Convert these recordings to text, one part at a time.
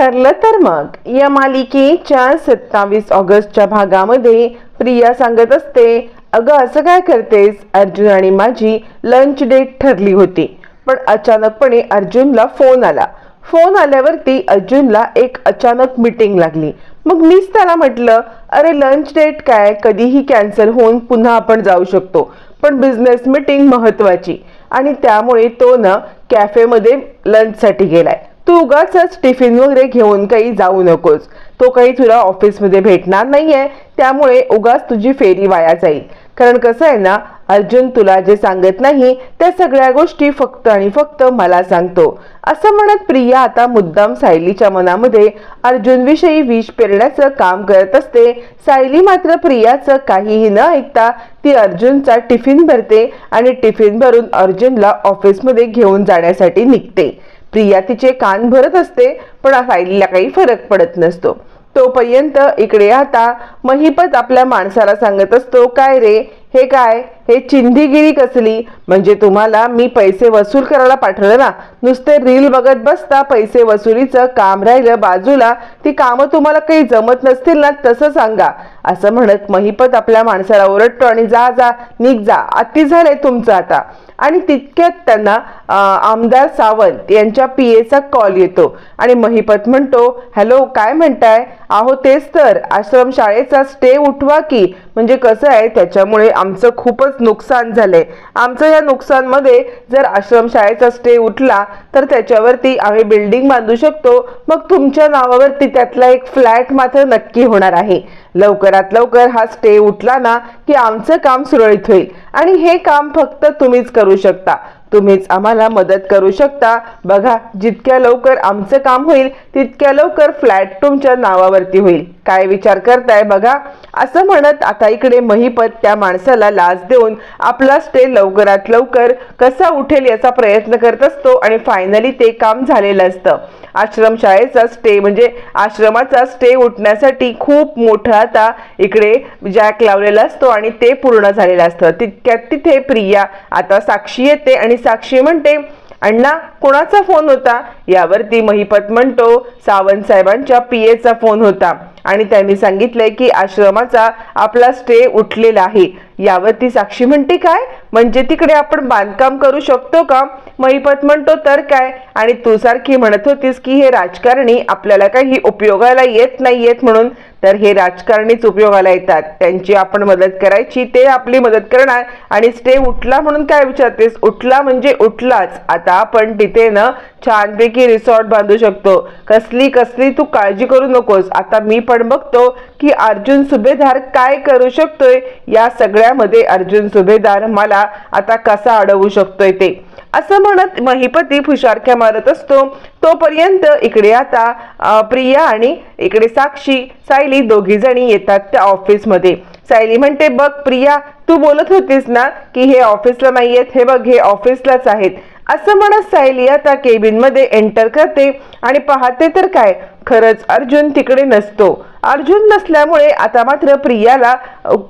ठरलं तर मग. या मालिकेच्या सत्तावीस ऑगस्टच्या भागामध्ये प्रिया सांगत असते अगं असं काय करतेस? अर्जुन आणि माझी लंच डेट ठरली होती. पण अचानकपणे अर्जुनला फोन आला. फोन आल्यावरती अर्जुनला एक अचानक मीटिंग लागली. मग मीच त्याला म्हटलं अरे लंच डेट काय? कधीही कॅन्सल होऊन पुन्हा आपण जाऊ शकतो. पण बिझनेस मीटिंग महत्वाची. आणि त्यामुळे तो ना कॅफेमध्ये लंचसाठी गेलाय. तू उगाच टिफिन वगैरे घेऊन काही जाऊ नकोस. तो काही तुला ऑफिसमध्ये भेटणार नाहीये त्यामुळे उगाच तुझी फेरी वाया जाईल. कारण कसं आहे ना अर्जुन तुला जे सांगत नाही त्या सगळ्या गोष्टी फक्त आणि फक्त मला सांगतो. असं म्हणत प्रिया आता मुद्दाम सायलीच्या मनामध्ये अर्जुनविषयी विष पेरण्याचं काम करत असते. सायली मात्र प्रियाचं काहीही न ऐकता ती अर्जुनचा टिफिन भरते आणि टिफिन भरून अर्जुनला ऑफिसमध्ये घेऊन जाण्यासाठी निघते. प्रिया तिचे कान भरत असते पण सायलीला काही फरक पडत नसतो. तोपर्यंत इकडे आता महिपत आपल्या माणसाला सांगत असतो काय रे हे काय? हे चिंधीगिरी कसली? म्हणजे तुम्हाला मी पैसे वसूल करायला पाठवलं ना नुसते रील बघत बसता पैसे वसुलीचं काम राहिलं बाजूला ती कामं तुम्हाला काही जमत नसतील ना तसं सांगा. असं म्हणत महिपत आपल्या माणसाला ओरडतो आणि जा जा निघ जा. अति झालंय तुमचं आता. आणि तितक्यात त्यांना आमदार सावंत यांच्या पी एचा कॉल येतो. आणि महिपत म्हणतो हॅलो काय म्हणताय? अहो तेच तर. आश्रम शाळेचा स्टे उठवा की. म्हणजे कसं आहे त्याच्यामुळे आमचं खूपच नुकसान झालंय. आमचं या नुकसानमध्ये जर आश्रमशाळेचा स्टे उठला तर त्याच्यावरती आम्ही बिल्डिंग बांधू शकतो. मग तुमच्या नावावरती त्यातला एक फ्लॅट मात्र नक्की होणार आहे. लवकरात लवकर हा स्टे उठला ना की आमचं काम सुरळीत होईल. आणि हे काम फक्त तुम्हीच करू शकता. तुम्हीच आम्हाला मदत करू शकता. बघा जितक्या लवकर आमचं काम होईल तितक्या लवकर फ्लॅट तुमच्या नावावरती होईल. काय विचार करताय बघा. असं म्हणत आता इकडे महिपत त्या माणसाला लाच देऊन आपला स्टे लवकरात लवकर कसा उठेल याचा प्रयत्न करत असतो आणि फायनली ते काम झालेलं असतं. आश्रमशाळेचा स्टे म्हणजे आश्रमाचा स्टे उठण्यासाठी खूप मोठा आता इकडे जॅक लावलेला असतो आणि ते पूर्ण झालेलं असतं. तितक्यात तिथे प्रिया आता साक्षी येते आणि साक्षी म्हणते अण्णा कोणाचा फोन होता? यावरती महिपत म्हणतो सावंत साहेबांच्या पीएचा फोन होता. आणि त्यांनी सांगितलंय की आश्रमाचा आपला स्टे उठलेला आहे. यावर ती साक्षी म्हणते काय? म्हणजे तिकडे आपण बांधकाम करू शकतो का? महिपत म्हणतो तर काय? आणि तू सारखी म्हणत होतीस की हे राजकारणी आपल्याला काही उपयोगाला येत नाही येत म्हणून तर हे राजकारणीच उपयोगाला येतात. त्यांची आपण मदत करायची ते आपली मदत करणार. आणि स्टे उठला म्हणून काय विचारतेस? उठला म्हणजे उठलाच. आता आपण तिथे ना छानपैकी रिसॉर्ट बांधू शकतो. कसली कसली तू काळजी करू नकोस. आता मी पण बघतो की अर्जुन सुभेदार काय करू शकतोय? या सगळ्यामध्ये अर्जुन सुभेदार मला आता कसा अडवू शकतोय ते? असं म्हणत महिपती फुशारख्या मारत असतो. तोपर्यंत इकडे आता प्रिया आणि इकडे साक्षी सायली दोघी जणी येतात त्या ऑफिसमध्ये. सायली म्हणते बघ प्रिया तू बोलत होतीस ना की हे ऑफिसला नाही आहेत हे बघ हे ऑफिसलाच आहेत. असं म्हणत सायली आता केबिनमध्ये एंटर करते आणि पाहते तर काय खरंच अर्जुन तिकडे नसतो. अर्जुन नसल्यामुळे आता मात्र प्रियाला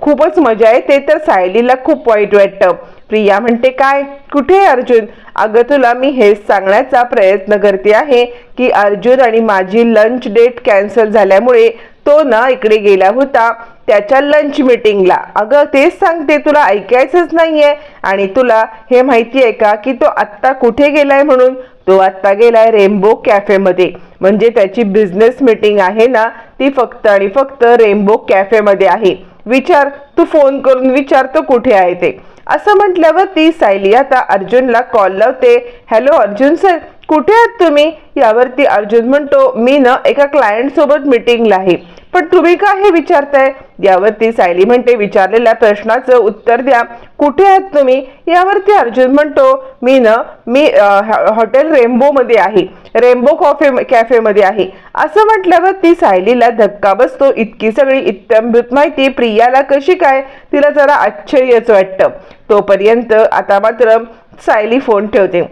खूपच मजा येते तर सायलीला खूप वाईट वाटतं. प्रिया म्हणते काय? कुठे अर्जुन? अगं तुला मी हेच सांगण्याचा प्रयत्न करते आहे की अर्जुन आणि माझी लंच डेट कॅन्सल झाल्यामुळे तो ना इकडे गेला होता. त्याच्या लंच मीटिंगला अगं तेच सांगते तुला ऐकायचंच नाहीये. आणि तुला हे माहिती आहे का की तो आत्ता कुठे गेलाय म्हणून? तो आत्ता गेलाय रेनबो कॅफेमध्ये म्हणजे त्याची बिझनेस मीटिंग आहे ना ती फक्त आणि फक्त रेनबो कॅफेमध्ये आहे. विचार तू फोन करून विचार तो कुठे आहे ते? असं म्हटल्यावर ती सायली आता अर्जुनला कॉल लावते. हॅलो अर्जुन सर कुठे आहात तुम्ही? यावरती अर्जुन म्हणतो मी ना एका क्लायंट सोबत मीटिंगला आहे. पण तुम्ही का हे विचारताय? यावरती सायली म्हणते विचारलेल्या प्रश्नाचं उत्तर द्या. कुठे आहात तुम्ही? यावरती अर्जुन म्हणतो मी ना मी हॉ- हॉटेल रेम्बो मध्ये आहे. रेम्बो कॉफे कॅफे मध्ये आहे. असं म्हटल्यावर ती सायलीला धक्का बसतो. इतकी सगळी इत्यंभूत माहिती प्रियाला कशी काय? तिला जरा आश्चर्यच वाटतं. तोपर्यंत आता मात्र सायली फोन ठेवते.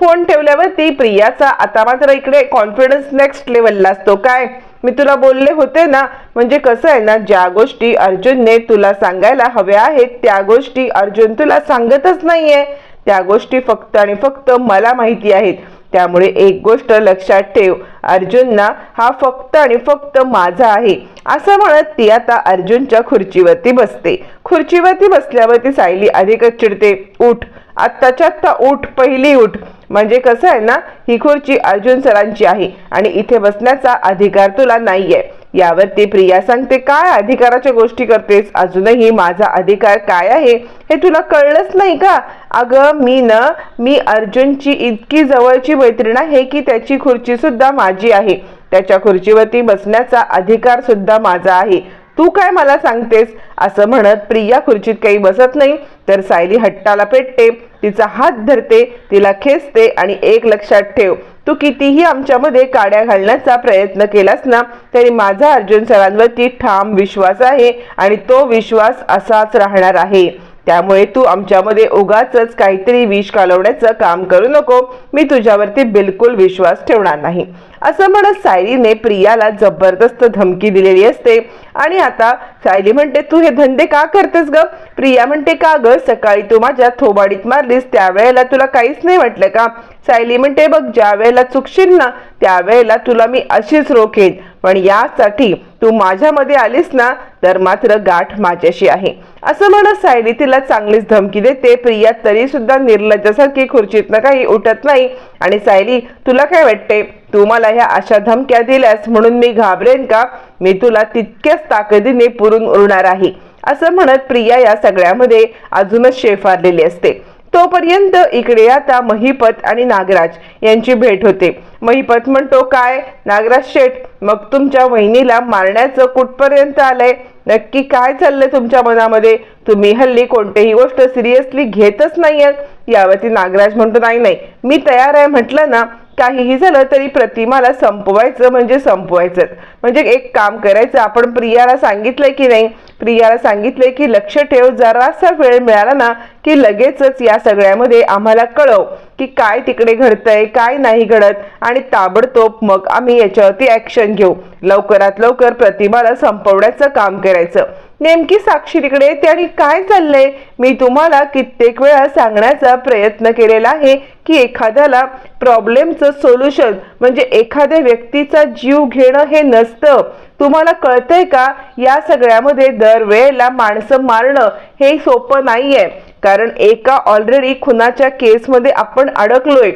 फोन ठेवल्यावर ती प्रियाचा आता मात्र इकडे कॉन्फिडन्स नेक्स्ट लेवलला असतो. काय? मी तुला बोलले होते ना म्हणजे कसं आहे ना ज्या गोष्टी अर्जुनने तुला सांगायला हव्या आहेत त्या गोष्टी अर्जुन तुला सांगतच नाहीये. त्या गोष्टी फक्त आणि फक्त मला माहिती आहेत. त्यामुळे एक गोष्ट लक्षात ठेव अर्जुनना हा फक्त आणि फक्त माझा आहे. असं म्हणत ती आता अर्जुनच्या खुर्चीवरती बसते. खुर्चीवरती बसल्यावर ती सायली अधिकच चिडते. उठ आत्ताच्या आत्ता उठ पहिली उठ. म्हणजे कसं आहे ना ही खुर्ची अर्जुन सरांची आहे आणि इथे बसण्याचा अधिकार तुला नाहीये. यावरती प्रिया सांगते काय अधिकाराच्या गोष्टी करतेस? अजूनही माझा अधिकार काय आहे? हे तुला कळलंच नाही का? अगं मी न मी अर्जुनची इतकी जवळची मैत्रीण आहे की त्याची खुर्ची सुद्धा माझी आहे. त्याच्या खुर्चीवरती बसण्याचा अधिकार सुद्धा माझा आहे. तू काय मला सांगतेस? असं म्हणत प्रिया खुर्चीत काही बसत नाही तर सायली हट्टाला पेटते. तिचा हात धरते तिला खेचते आणि एक लक्षात ठेव तू कितीही आमच्यामध्ये काड्या घालण्याचा प्रयत्न केलास ना तरी माझा अर्जुन सरांवरती ठाम विश्वास आहे आणि तो विश्वास असाच राहणार आहे. त्यामुळे तू आमच्यामध्ये उगाच काहीतरी विष कालवण्याचं काम करू नको. मी तुझ्यावरती बिलकुल विश्वास ठेवणार नाही. असं म्हणत सायलीने प्रियाला जबरदस्त धमकी दिलेली असते. आणि आता सायली म्हणते तू हे धंदे का करतेस ग? प्रिया म्हणते का ग? सकाळी तू माझ्या थोबाडीत मारलीस त्यावेळेला तुला काहीच नाही म्हटलं का? सायली म्हणते बघ ज्या वेळेला चुकशील ना त्यावेळेला तुला मी अशीच रोखेन पण यासाठी तू माझ्यामध्ये आलीस ना तर मात्र गाठ माझ्याशी आहे. असं म्हणत सायली तिला चांगलीच धमकी देते. प्रिया तरी सुद्धा निर्लज्जासारखी खुर्चीतनं काही उठत नाही. आणि सायली तुला काय वाटते तू मला ह्या अशा धमक्या दिल्यास म्हणून मी घाबरेन का? मी तुला तितक्याच ताकदीने पुरून उरणार आहे. असं म्हणत प्रिया या सगळ्यामध्ये अजूनच शेफारलेली असते. तोपर्यंत इकडे आता महिपत आणि नागराज यांची भेट होते. महिपत म्हणतो काय? नागराज शेठ मग तुमच्या वहिनीला मारण्याचं कुठपर्यंत आलंय? नक्की काय चाललंय तुमच्या मनामध्ये? तुम्ही हल्ली कोणतीही गोष्ट सिरियसली घेतच नाहीयेत. यावरती नागराज म्हणतो नाही नाही मी तयार आहे. म्हटलं ना काहीही झालं तरी प्रतिमाला संपवायचं म्हणजे संपवायचं म्हणजे एक काम करायचं आपण प्रियाला सांगितलंय की नाही? प्रियाला सांगितलंय की लक्ष ठेव जरासा वेळ मिळाला ना की लगेचच या सगळ्यामध्ये आम्हाला कळव. की काय तिकडे घडतंय काय नाही घडत आणि ताबडतोब मग आम्ही याच्यावरती ॲक्शन घेऊ. लवकरात लवकर प्रतिमाला संपवण्याचं काम करायचं. नेमकी साक्षी तिकडे येते आणि काय चाललंय? मी तुम्हाला कित्येक वेळा सांगण्याचा प्रयत्न केलेला आहे की एखाद्याला प्रॉब्लेमचं सोल्युशन म्हणजे एखाद्या व्यक्तीचा जीव घेणं हे नसतं. तुम्हाला कळतंय का? या सगळ्यामध्ये दरवेळेला माणसं मारणं हे सोपं नाहीये. कारण एका ऑलरेडी खुनाच्या केसमध्ये आपण अडकलोय.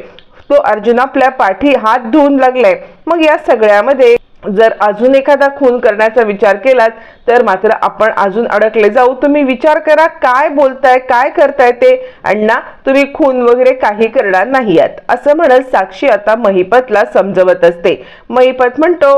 तो अर्जुन आपल्या पाठी हात धुवून लागलाय. मग या सगळ्यामध्ये जर अजून एखादा खून करण्याचा विचार केलात तर मात्र आपण अजून अडकले जाऊ. तुम्ही विचार करा काय बोलताय काय करताय ते. अण्णा तुम्ही खून वगैरे काही करणार नाही आहात असं म्हणत साक्षी आता महिपतला समजवत असते. महिपत म्हणतो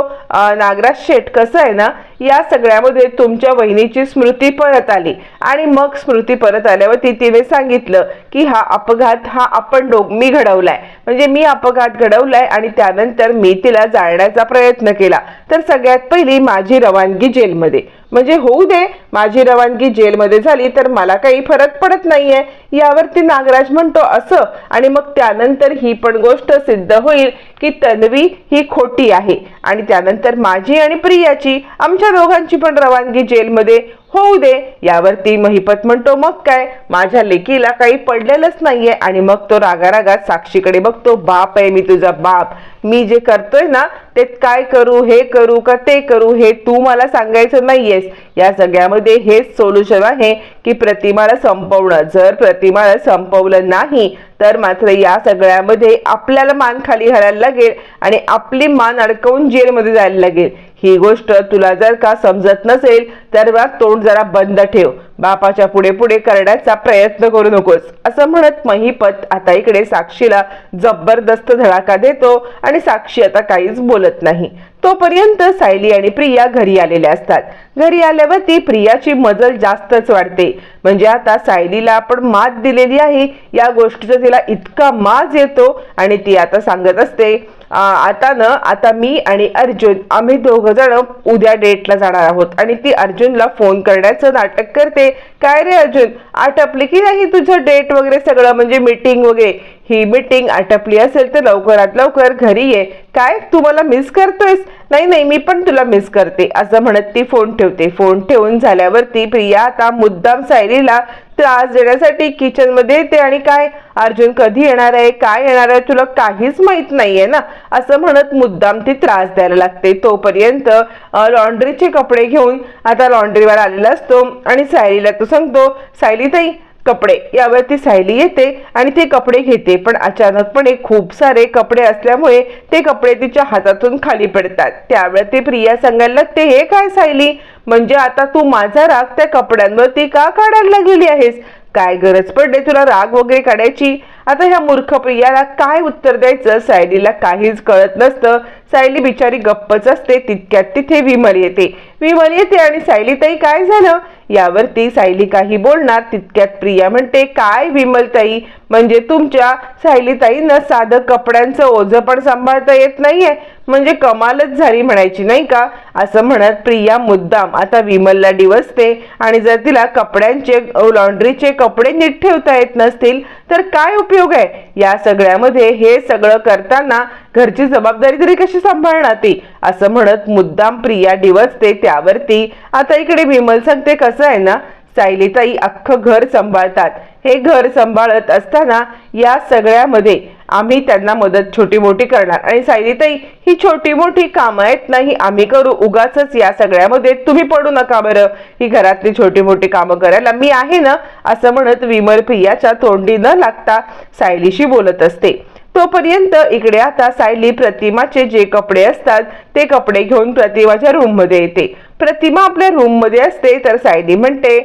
नागराज शेठ कसं आहे ना या सगळ्यामध्ये तुमच्या वहिनीची स्मृती परत आली. आणि मग स्मृती परत आल्यावरती तिने सांगितलं की हा अपघात हा आपण डोग मी घडवलाय. म्हणजे मी अपघात घडवलाय आणि त्यानंतर मी तिला जाळण्याचा प्रयत्न केला. तर सगळ्यात पहिली माझी रवानगी जेलमध्ये. म्हणजे होऊ दे माझी रवानगी जेलमध्ये झाली तर मला काही फरक पडत नाहीये. यावरती नागराज म्हणतो असं आणि मग त्यानंतर ही पण गोष्ट सिद्ध होईल की तन्वी ही खोटी आहे. आणि त्यानंतर माझी आणि प्रियाची आमच्या दोघांची पण रवानगी जेलमध्ये होऊ दे. यावर ती महिपत म्हणतो मग काय? माझ्या लेकीला काही पडलेलंच नाहीये आणि मग तो रागारागात साक्षीकडे बघतो बाप आहे मी तुझा बाप. मी जे करतोय ना ते काय करू हे करू का ते करू हे तू मला सांगायचं नाहीयेस. या सगळ्यामध्ये हेच सोल्युशन आहे की प्रतिमाला संपवणं. जर प्रतिमाला संपवलं नाही तर मात्र या सगळ्यामध्ये आपल्याला मान खाली घालायला लागेल आणि आपली मान अडकवून जेलमध्ये जायला लागेल. ही गोष्ट तुला जर का समजत नसेल तर मग तोंड जरा बंद ठेव. बापाच्या पुढे पुढे करण्याचा प्रयत्न करू नकोस. असं म्हणत महिपत आता इकडे साक्षीला जबरदस्त धडाका देतो आणि साक्षी आता काहीच बोलत नाही. तोपर्यंत सायली आणि प्रिया घरी आलेल्या असतात. घरी आल्यावरती प्रियाची मजल जास्तच वाढते. म्हणजे आता सायलीला आपण मात दिलेली आहे. या गोष्टीचा तिला इतका माज येतो आणि ती आता सांगत असते आता ना आता मी आणि अर्जुन आम्ही दोघ जण उद्या डेटला जाणार आहोत. आणि ती अर्जुनला फोन करण्याचं नाटक करते. काय रे अर्जुन आटपले की नाही तुझं डेट वगैरे सगळं म्हणजे मीटिंग वगैरे? ही मीटिंग आटपली असेल तर लवकरात लवकर घरी ये. काय? तू मला मिस करतोयस? नाही नाही मी पण तुला मिस करते. असं म्हणत ती फोन ठेवते. फोन ठेवून झाल्यावरती प्रिया आता मुद्दाम सायलीला त्रास देण्यासाठी किचनमध्ये येते आणि काय? अर्जुन कधी येणार आहे? काय येणार आहे? तुला काहीच माहीत नाहीये ना? असं म्हणत मुद्दाम ती त्रास द्यायला लागते. तोपर्यंत लॉन्ड्रीचे कपडे घेऊन आता लॉन्ड्रीवर आलेला असतो आणि सायलीला तो सांगतो सायली ताई कपडे. यावरती सायली येते आणि ते कपडे घेते. पण अचानकपणे खूप सारे कपडे असल्यामुळे ते कपडे तिच्या हातातून खाली पडतात. त्यावेळेस ती प्रिया सांगायला लागते हे काय सायली? म्हणजे आता तू माझा राग त्या कपड्यांवरती का काढायला गेली आहेस? काय गरज पडले तुला राग वगैरे काढायची? आता ह्या मूर्ख प्रियाला काय उत्तर द्यायचं? सायलीला काहीच कळत नसतं. सायली बिचारी गप्पच असते तितक्यात तिथे विमल येते. विमल येते आणि सायली ताई काय झालं? यावरती सायली काही बोलणार तितक्यात प्रिया म्हणते काय विमल ताई म्हणजे तुमच्या सायली ताईनं साधं कपड्यांचं ओझं पण सांभाळता येत नाहीये. म्हणजे कमालच झाली म्हणायची नाही का? असं म्हणत प्रिया मुद्दाम आता विमलला डिवसते आणि जर तिला कपड्यांचे लॉन्ड्रीचे कपडे नीट ठेवता येत नसतील तर काय उपयोग आहे? या सगळ्यामध्ये हे सगळं करताना घरची जबाबदारी तरी कशी सांभाळणार ती असं म्हणत मुद्दाम प्रिया डिवचते त्यावरती. आता इकडे विमल सांगते कसं आहे ना सायलीताई अख्खं घर सांभाळतात. हे घर सांभाळत असताना या सगळ्यामध्ये आम्ही त्यांना मदत छोटी मोठी करणार. आणि सायलीताई ही छोटी मोठी कामं आहेत ना ही आम्ही करू. उगाच या सगळ्यामध्ये तुम्ही पडू नका बरं. ही घरातली छोटी मोठी कामं करायला मी आहे ना असं म्हणत विमल प्रियाच्या तोंडी न लागता सायलीशी बोलत असते. तोपर्यंत इकडे आता सायली प्रतिमाचे जे कपडे असतात ते कपडे घेऊन प्रतिमाच्या रूममध्ये येते. प्रतिमा आपल्या रूममध्ये असते तर सायली म्हणते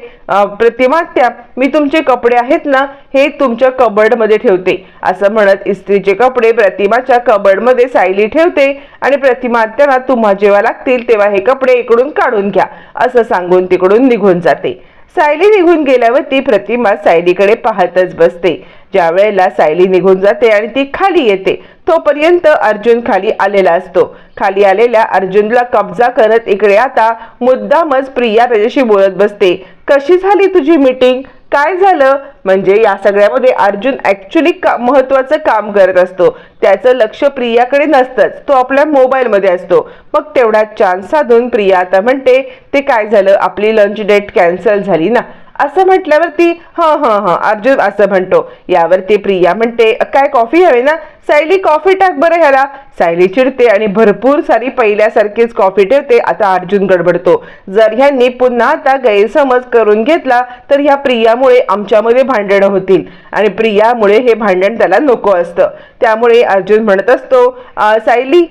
प्रतिमा त्या मी तुमचे कपडे आहेत ना हे तुमच्या कबर्डमध्ये ठेवते. असं म्हणत इस्त्रीचे कपडे प्रतिमाच्या कबर्डमध्ये सायली ठेवते आणि प्रतिमा त्यांना तुम्हा जेव्हा लागतील तेव्हा हे कपडे इकडून काढून घ्या. असं सांगून तिकडून निघून जाते. सायली निघून गेल्यावर ती प्रतिमा सायलीकडे पाहतच बसते. ज्या वेळेला सायली निघून जाते आणि ती खाली येते तोपर्यंत अर्जुन खाली आलेला असतो. खाली आलेल्या अर्जुनला कब्जा करत इकडे आता मुद्दामच प्रिया त्याच्याशी बोलत बसते. कशी झाली तुझी मीटिंग काय झालं? म्हणजे या सगळ्यामध्ये अर्जुन ऍक्च्युली का महत्वाचं काम करत असतो. त्याचं लक्ष प्रियाकडे नसतंच. तो आपल्या मोबाईलमध्ये असतो. मग तेवढा चान्स साधून प्रिया आता म्हणते ते काय झालं? आपली लंच डेट कॅन्सल झाली ना? असं म्हटल्यावरती हां हां हां अर्जुन असं म्हणतो. यावरती प्रिया म्हणते काय कॉफी हवे ना? सायली कॉफी टाक बरं ह्याला. सायली चिडते आणि भरपूर सारी पहिल्यासारखीच कॉफी ठेवते. आता अर्जुन गडबडतो. जर ह्यांनी पुन्हा आता गैरसमज करून घेतला तर ह्या प्रियामुळे आमच्यामध्ये भांडणं होतील. आणि प्रियामुळे हे भांडण त्याला नको असतं. त्यामुळे अर्जुन म्हणत असतो सायली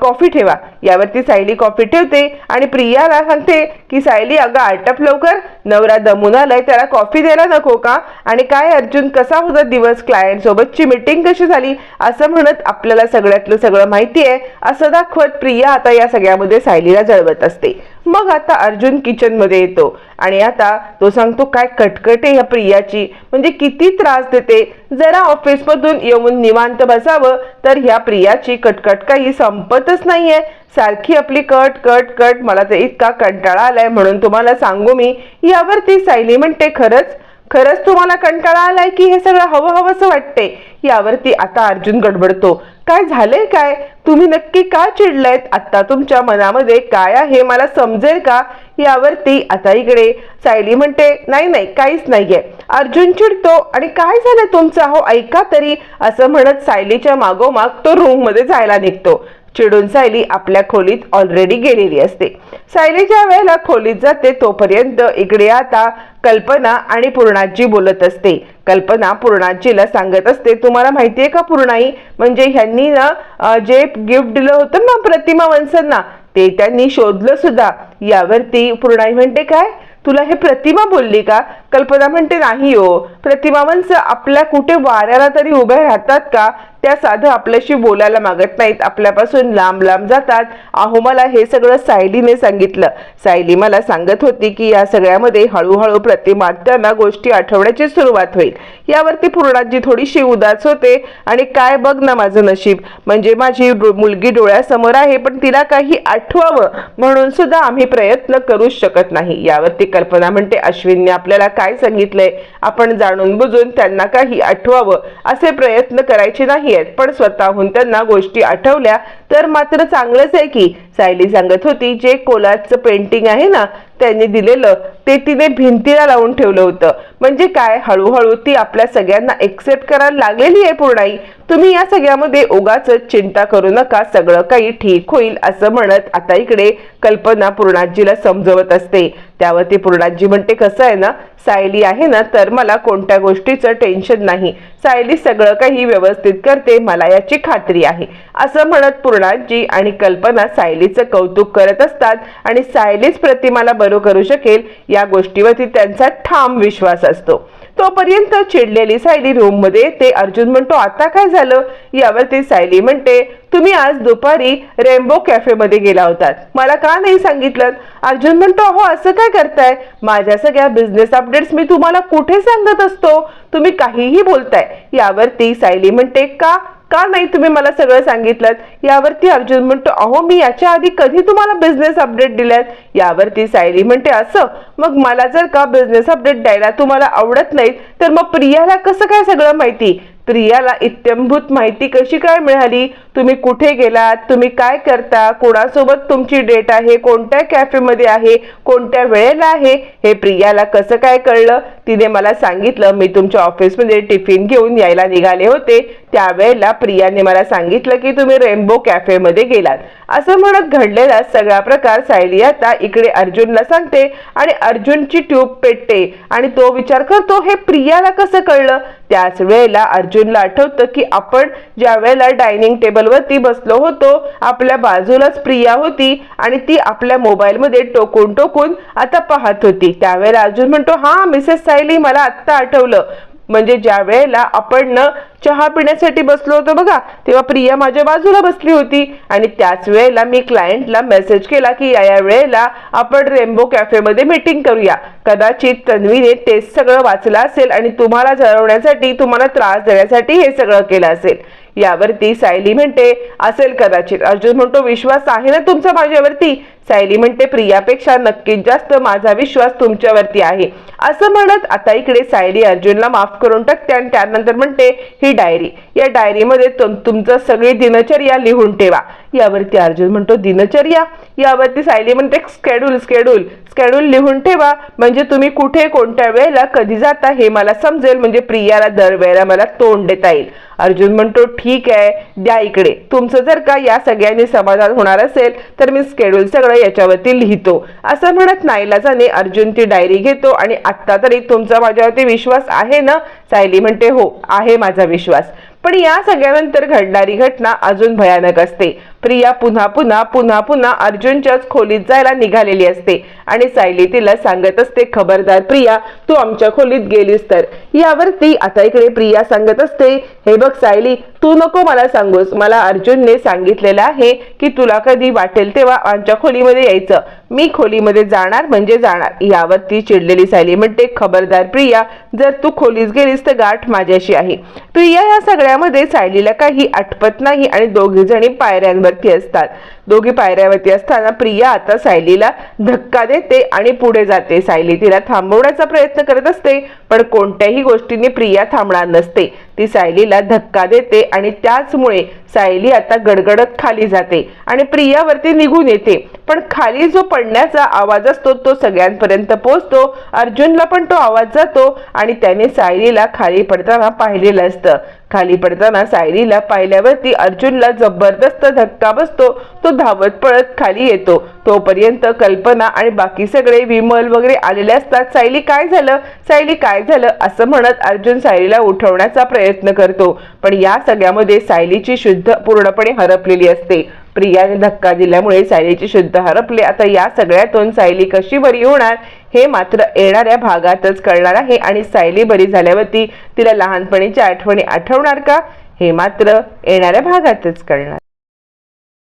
कॉफी ठेवा. यावरती सायली कॉफी ठेवते आणि प्रियाला सांगते की सायली अगं आटप लवकर. नवरा दमून आलाय त्याला कॉफी द्यायला नको का? आणि काय अर्जुन कसा होता दिवस? क्लायंट सोबतची मीटिंग कशी झाली? असं असं म्हणत आपल्याला सगळ्यातलं सगळं माहिती आहे असं दाखवत प्रिया आता या सगळ्यामध्ये सायलीला जळवत असते. मग आता अर्जुन किचनमध्ये येतो आणि आता तो सांगतो काय कटकट आहे प्रियाची. म्हणजे किती त्रास देते. जरा ऑफिसमधून येऊन निवांत बसावं तर ह्या प्रियाची कटकट काही संपतच नाहीये. सारखी आपली कट कट कट. मला तर इतका कंटाळा आलाय म्हणून तुम्हाला सांगू मी. यावरती सायली म्हणते खरंच खरंच तुम्हाला कंटाळा आलाय की हे सगळं हवं हवंसं वाटते यावरती आता अर्जुन गडबडतो. काय झालंय काय? तुम्ही नक्की का चिडलायत? आता तुमच्या मनामध्ये काय आहे? मला समजेल का? यावरती आता इकडे सायली म्हणते नाही नाही काहीच नाहीये. अर्जुन चिडतो आणि काय झालं तुमचं? हो ऐका तरी असं म्हणत सायलीच्या मागोमाग तो रूममध्ये जायला निघतो. चिडून सायली आपल्या खोलीत ऑलरेडी गेलेली असते. सायली ज्या वेळेला खोलीत जाते तोपर्यंत इकडे आता कल्पना आणि पूर्णाजी बोलत असते. कल्पना पूर्णाजीला सांगत असते तुम्हाला माहितीये का पूर्णाई? म्हणजे ह्यांनी ना जे गिफ्ट दिलं होतं ना प्रतिमा वंशांना ते त्यांनी शोधलं सुद्धा. यावरती पूर्णाई म्हणते काय? तुला हे प्रतिमा बोलली का? कल्पना म्हणते नाही हो. प्रतिमावंश आपल्या कुठे वाऱ्याला तरी उभे राहतात का? त्या साधं आपल्याशी बोलायला मागत नाहीत. आपल्यापासून लांब लांब जातात. अहो मला हे सगळं सायलीने सांगितलं. सायली मला सांगत होती की या सगळ्यामध्ये हळूहळू प्रतिमा त्यांना गोष्टी आठवण्याची सुरुवात होईल. यावरती पूर्णाजी थोडीशी उदास होते आणि काय बघ ना माझं नशीब. म्हणजे माझी मुलगी डोळ्यासमोर आहे पण तिला काही आठवावं म्हणून सुद्धा आम्ही प्रयत्न करूच शकत नाही. यावरती कल्पना म्हणते अश्विनने आपल्याला काय काय सांगितलंय? आपण जाणून बुजून त्यांना काही आठवावं असे प्रयत्न करायचे नाहीयेत. पण स्वतःहून त्यांना गोष्टी आठवल्या तर मात्र चांगलंच आहे की सायली सांगत होती जे कोलाजचं पेंटिंग आहे ना त्यांनी दिलेलं ते तिने भिंतीला लावून ठेवलं होतं. म्हणजे काय? हळूहळू ती आपल्या सगळ्यांना एक्सेप्ट करायला लागलेली आहे पूर्णाई. तुम्ही या सगळ्यामध्ये उगाच चिंता करू नका सगळं काही ठीक होईल असं म्हणत आता इकडे कल्पना पूर्णाजीला समजवत असते. त्यावरती पूर्णाजी म्हणते कसं आहे ना? सायली आहे ना तर मला कोणत्या गोष्टीचं टेन्शन नाही. सायली सगळं काही व्यवस्थित करते मला याची खात्री आहे. असं म्हणत पूर्णाजी आणि कल्पना सायलीचं कौतुक करत असतात आणि सायलीच प्रतिमाला बरो करू शकेल या गोष्टीवरती त्यांचा ठाम विश्वास असतो. तोपर्यंत चिडलेली सायली रूममध्ये अर्जुन म्हणतो आता काय झालं? यावरती सायली म्हणते तुम्ही आज दुपारी रेनबो कॅफे मध्ये गेला होतात. मला का नाही सांगितलं? अर्जुन म्हणतो अहो असं काय करताय? माझ्या सगळ्या बिझनेस अपडेट्स मी तुम्हाला कुठे सांगत असतो? तुम्ही काहीही बोलताय. यावरती सायली म्हणते का? का नाही तुम्ही मला सगळं सांगितलं? यावरती अर्जुन म्हणतो अहो मी याच्या आधी कधी तुम्हाला बिझनेस अपडेट दिल्यात? यावरती सायली म्हणते असं? मग मला जर का बिझनेस अपडेट द्यायला तुम्हाला आवडत नाहीत तर मग प्रियाला कसं काय सगळं माहिती? प्रियाला इत्यंभूत माहिती कशी काय मिळाली? तुम्ही कुठे गेलात? तुम्ही काय करता? कोणासोबत तुमची डेट आहे? कोणत्या कॅफेमध्ये आहे? कोणत्या वेळेला आहे? हे प्रियाला कसं काय कळलं? तिने मला सांगितलं मी तुमच्या ऑफिसमध्ये टिफिन घेऊन यायला निघाले होते. त्यावेळेला प्रियाने मला सांगितलं की तुम्ही रेनबो कॅफेमध्ये गेलात. असं म्हणत घडलेला सगळा प्रकार सायली आता इकडे अर्जुनला सांगते आणि अर्जुनची ट्यूब पेटते आणि तो विचार करतो हे प्रियाला कसं कळलं? त्याच वेळेला अर्जुनला आठवतं की आपण ज्या वेळेला डायनिंग टेबल टेबलवरती बसलो होतो. आपल्या बाजूलाच प्रिया होती आणि ती आपल्या मोबाईलमध्ये टोकून टोकून आता पाहत होती. त्यावेळेला अर्जुन म्हणतो हा मिसेस सायली मला आत्ता आठवलं. म्हणजे ज्या वेळेला आपण न चहा पिण्यासाठी बसलो होतो बघा तेव्हा प्रिया माझ्या बाजूला बसली होती. आणि त्याच वेळेला मी क्लायंटला मेसेज केला की या या वेळेला आपण रेनबो कॅफेमध्ये मीटिंग करूया. कदाचित तन्वीने तेच सगळं वाचलं असेल आणि तुम्हाला जळवण्यासाठी तुम्हाला त्रास देण्यासाठी हे सगळं केलं असेल. यावरती सायली म्हणते असेल कदाचित. अर्जुन म्हणतो विश्वास आहे ना तुमचा माझ्यावरती? सायली म्हणते प्रियापेक्षा नक्कीच जास्त माझा विश्वास तुमच्यावरती आहे. असं म्हणत आता इकडे सायली अर्जुनला माफ करून टाकते आणि त्यानंतर म्हणते ही डायरी या डायरीमध्ये तुम तुमचं सगळी दिनचर्या लिहून ठेवा. यावरती अर्जुन म्हणतो दिनचर्या? यावरती सायली म्हणते स्केड्यूल स्केड्यूल स्केड्यूल लिहून ठेवा. म्हणजे तुम्ही कुठे कोणत्या वेळेला कधी जाता हे मला समजेल. म्हणजे प्रियाला दरवेळेला मला तोंड देता येईल. अर्जुन म्हणतो ठीक आहे द्या इकडे. तुमचं जर का या सगळ्यांनी समाधान होणार असेल तर मी स्केड्यूल सगळं याच्यावरती लिहितो. असं म्हणत नाईलाजाने अर्जुन ती डायरी घेतो आणि आत्ता तरी तुमचा माझ्यावरती विश्वास आहे ना? सायली म्हणते हो आहे माझा विश्वास. पण या सगळ्यानंतर घडणारी घटना अजून भयानक असते. प्रिया पुन्हा पुन्हा पुन्हा पुन्हा अर्जुनच्याच खोलीत जायला निघालेली असते. आणि सायली तिला सांगत असते खबरदार प्रिया तू आमच्या खोलीत गेलीस तर. यावरती आता इकडे प्रिया सांगत असते हे बघ सायली तू नको मला सांगूस. मला अर्जुनने सांगितलेलं आहे की तुला कधी वाटेल तेव्हा आमच्या खोलीमध्ये यायचं. मी खोलीमध्ये जाणार म्हणजे जाणार. यावरती चिडलेली सायली म्हणते खबरदार प्रिया जर तू खोलीत गेलीस तर गाठ माझ्याशी आहे. प्रिया या सगळ्यामध्ये सायलीला काही आटपत नाही आणि दोघी जणी पायऱ्यावरती असतात. दोघी पायऱ्यावरती असताना प्रिया आता सायलीला धक्का देते आणि पुढे जाते. सायली तिला थांबवण्याचा प्रयत्न करत असते पण कोणत्याही गोष्टीने प्रिया थांबणार नसते. ती सायलीला धक्का देते आणि त्याचमुळे सायली आता गडगडत खाली जाते आणि प्रियावरती निघून येते. पण खाली जो पडण्याचा आवाज असतो तो सगळ्यांपर्यंत पोहोचतो. अर्जुनला पण तो आवाज जातो आणि त्याने सायलीला खाली पडताना पाहिलेलं असतं. खाली पडताना सायलीला पाहिल्यावरती अर्जुनला जबरदस्त धक्का बसतो. तो धावत पळत खाली येतो. तोपर्यंत कल्पना आणि बाकी सगळे विमल वगैरे आलेले असतात. सायली काय झालं? सायली काय झालं? असं म्हणत अर्जुन सायलीला उठवण्याचा प्रयत्न प्रयत्न करतो. पण या सगळ्यामध्ये सायलीची शुद्ध पूर्णपणे हरपलेली असते. प्रियाने धक्का दिल्यामुळे सायलीची शुद्ध हरपले. आता या सगळ्यातून सायली कशी बरी होणार हे मात्र येणाऱ्या भागातच कळणार आहे. आणि सायली बरी झाल्यावरती तिला लहानपणीच्या आठवणी आठवणार का हे मात्र येणाऱ्या भागातच कळणार.